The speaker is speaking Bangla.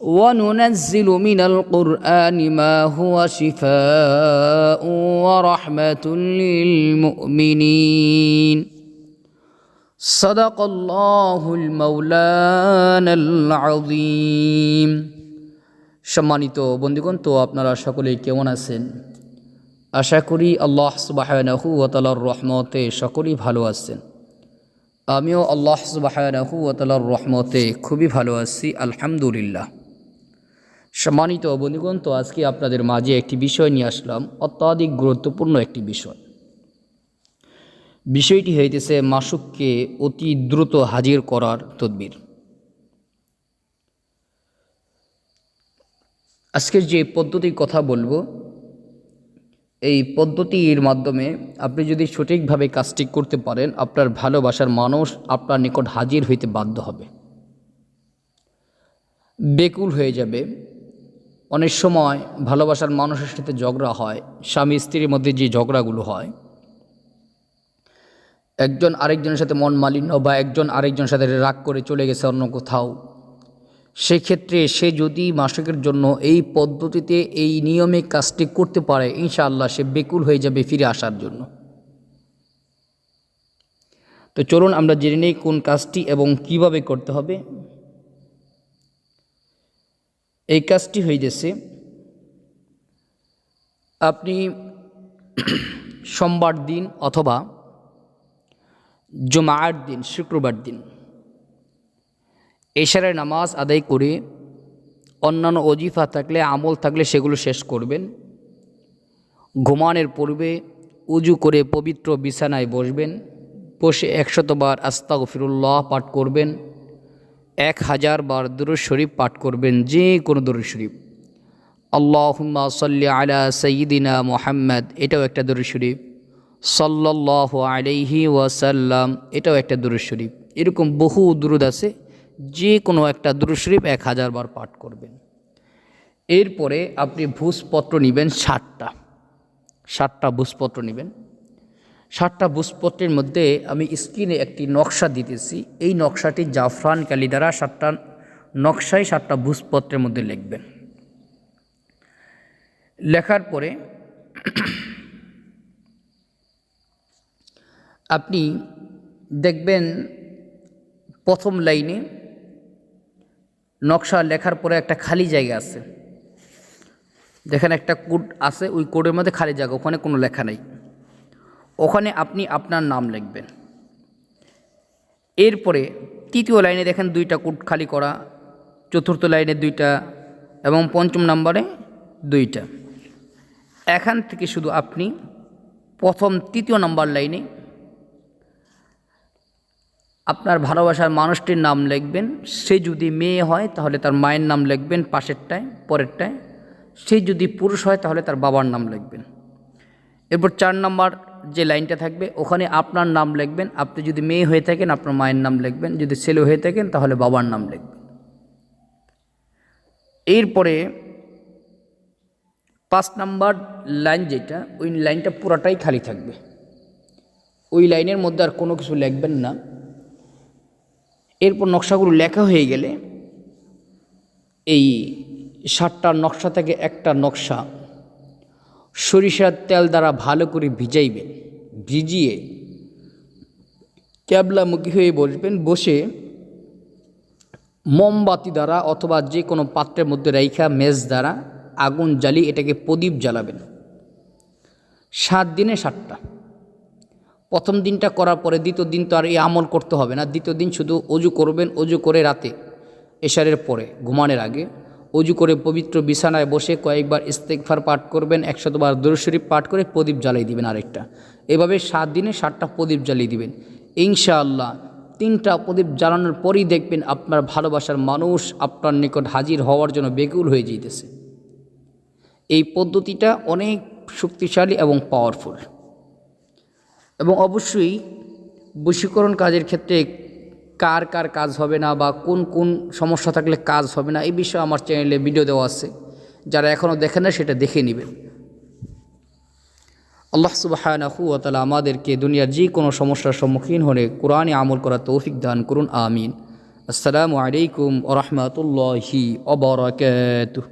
وننزل من القرآن ما هو شفاء ورحمة للمؤمنين صدق الله المولانا العظيم সম্মানিত বন্ধুগণ তো আপনারা সকলেই কেমন আছেন আশা করি আল্লাহ সুবাহানাহু ওতালার রহমতে সকলেই ভালো আছেন আমিও আল্লাহ সুবাহানাহু ওতালার রহমতে খুবই ভালো আছি আলহামদুলিল্লাহ সম্মানিত বন্ধুগণ, তো আজকে আপনাদের মাঝে একটি বিষয় নিয়ে আসলাম, অত্যাধিক গুরুত্বপূর্ণ একটি বিষয়। বিষয়টি হইতেছে মাসুককে অতি দ্রুত হাজির করার তদবির। আজকের যে পদ্ধতির কথা বলব, এই পদ্ধতির মাধ্যমে আপনি যদি সঠিকভাবে কাজটি করতে পারেন, আপনার ভালোবাসার মানুষ আপনার নিকট হাজির হইতে বাধ্য হবে। বেকুল হয়ে যাবে। অনেক সময় ভালোবাসার মানুষের সাথে ঝগড়া হয়, স্বামী স্ত্রীর মধ্যে যে ঝগড়াগুলো হয়। একজন আরেকজনের সাথে মন মালিন্য বা একজন আরেকজনের সাথে রাগ করে চলে গেছে অন্য কোথাও, সেক্ষেত্রে সে যদি মাসিকের জন্য এই পদ্ধতিতে, এই নিয়মে কাজটি করতে পারে, ইনশাআল্লাহ সে বেকুল হয়ে যাবে ফিরে আসার জন্য। তো চলুন আমরা জেনে নেই কোন কাজটি এবং কীভাবে করতে হবে। এই কাজটি হইতেছে, আপনি সোমবার দিন অথবা জুমার দিন, শুক্রবার দিন এশারের নামাজ আদায় করে অন্যান্য অজিফা থাকলে, আমল থাকলে সেগুলো শেষ করবেন। ঘুমানোর পূর্বে উজু করে পবিত্র বিছানায় বসবেন, বসে একশতবার আস্তা গফিরুল্লাহ পাঠ করবেন। এক হাজার বার দুরুদ শরীফ পাঠ করবেন, যে কোনো দুরুদ শরীফ। আল্লাহুম্মা সাল্লি আলা সঈদিনা মোহাম্মদ, এটাও একটা দুরুদ শরীফ। সাল্লাহ আলাইহি ওয়াসাল্লাম, এটাও একটা দুরুদ শরীফ। এরকম বহু দুরুদ আছে, যে কোনো একটা দুরুদ শরীফ এক হাজার বার পাঠ করবেন। এরপরে আপনি ভূষপত্র নেবেন ষাটটা ষাটটা ভূষপত্র নেবেন। ষাটটা ভূষপত্রের মধ্যে আমি স্ক্রিনে একটি নকশা দিতেছি। এই নকশাটি জাফরান কালি দ্বারা সাতটা নকশায় সাতটা ভূষপত্রের মধ্যে লিখবেন। লেখার পরে আপনি দেখবেন প্রথম লাইনে নকশা লেখার পরে একটা খালি জায়গা আছে। যেখানে একটা কোড আছে, ওই কোডের মধ্যে খালি জায়গা, ওখানে কোনো লেখা নেই। ওখানে আপনি আপনার নাম লিখবেন। এরপরে তৃতীয় লাইনে দেখেন দুইটা কোড খালি করা, চতুর্থ লাইনে দুইটা এবং পঞ্চম নম্বরে দুইটা। এখান থেকে শুধু আপনি প্রথম তৃতীয় নাম্বার লাইনে আপনার ভালোবাসার মানুষটির নাম লিখবেন। সে যদি মেয়ে হয় তাহলে তার মায়ের নাম লিখবেন, পাশেরটায়, পরেরটায়। সে যদি পুরুষ হয় তাহলে তার বাবার নাম লিখবেন। এরপর চার নাম্বার যে লাইনটা থাকবে, ওখানে আপনার নাম লিখবেন। আপনি যদি মেয়ে হয়ে থাকেন, আপনার মায়ের নাম লিখবেন। যদি ছেলে হয়ে থাকেন, তাহলে বাবার নাম লিখবেন। এরপরে পাঁচ নাম্বার লাইন যেটা, ওই লাইনটা পুরাটাই খালি থাকবে। ওই লাইনের মধ্যে আর কোনো কিছু লিখবেন না। এরপর নকশাগুলো লেখা হয়ে গেলে, এই ষাটটা নকশা থেকে একটা নকশা সরিষার তেল দ্বারা ভালো করে ভিজাইবেন। ভিজিয়ে ক্যাবলামুখী হয়ে বসবেন। বসে মোমবাতি দ্বারা অথবা যে কোনো পাত্রের মধ্যে রেখা মেজ দ্বারা আগুন জ্বালিয়ে এটাকে প্রদীপ জ্বালাবেন। সাত দিনে সাতটা। প্রথম দিনটা করার পরে দ্বিতীয় দিন তো আর এই আমল করতে হবে না। দ্বিতীয় দিন শুধু অজু করবেন, অজু করে রাতে এশারের পরে, ঘুমানোর আগে। অজু করে পবিত্র বিছানায় বসে কয়েকবার ইস্তেকফার পাঠ করবেন, একশতবার দুরশরীফ পাঠ করে প্রদীপ জ্বালিয়ে দিবেন আরেকটা। এভাবে সাত দিনে সাতটা প্রদীপ জ্বালিয়ে দিবেন। ইনশাআল্লাহ তিনটা প্রদীপ জ্বালানোর পরেই দেখবেন আপনার ভালোবাসার মানুষ আপনার নিকট হাজির হওয়ার জন্য বেকুল হয়ে যেতেছে এই পদ্ধতিটা অনেক শক্তিশালী এবং পাওয়ারফুল এবং অবশ্যই বশীকরণ কাজের ক্ষেত্রে কার কার কাজ হবে না বা কোন কোন সমস্যা থাকলে কাজ হবে না, এই বিষয়ে আমার চ্যানেলে ভিডিও দেওয়া আছে। যারা এখনও দেখেন না সেটা দেখে নেবেন। আল্লাহ সুবাহানাহু তালা আমাদেরকে দুনিয়ার যে কোনো সমস্যার সম্মুখীন হলে কোরআনে আমল করা তৌফিক দান করুন, আমিন। আসসালামু আলাইকুম ওরহমতুল্লাহি অবরাকাতুহ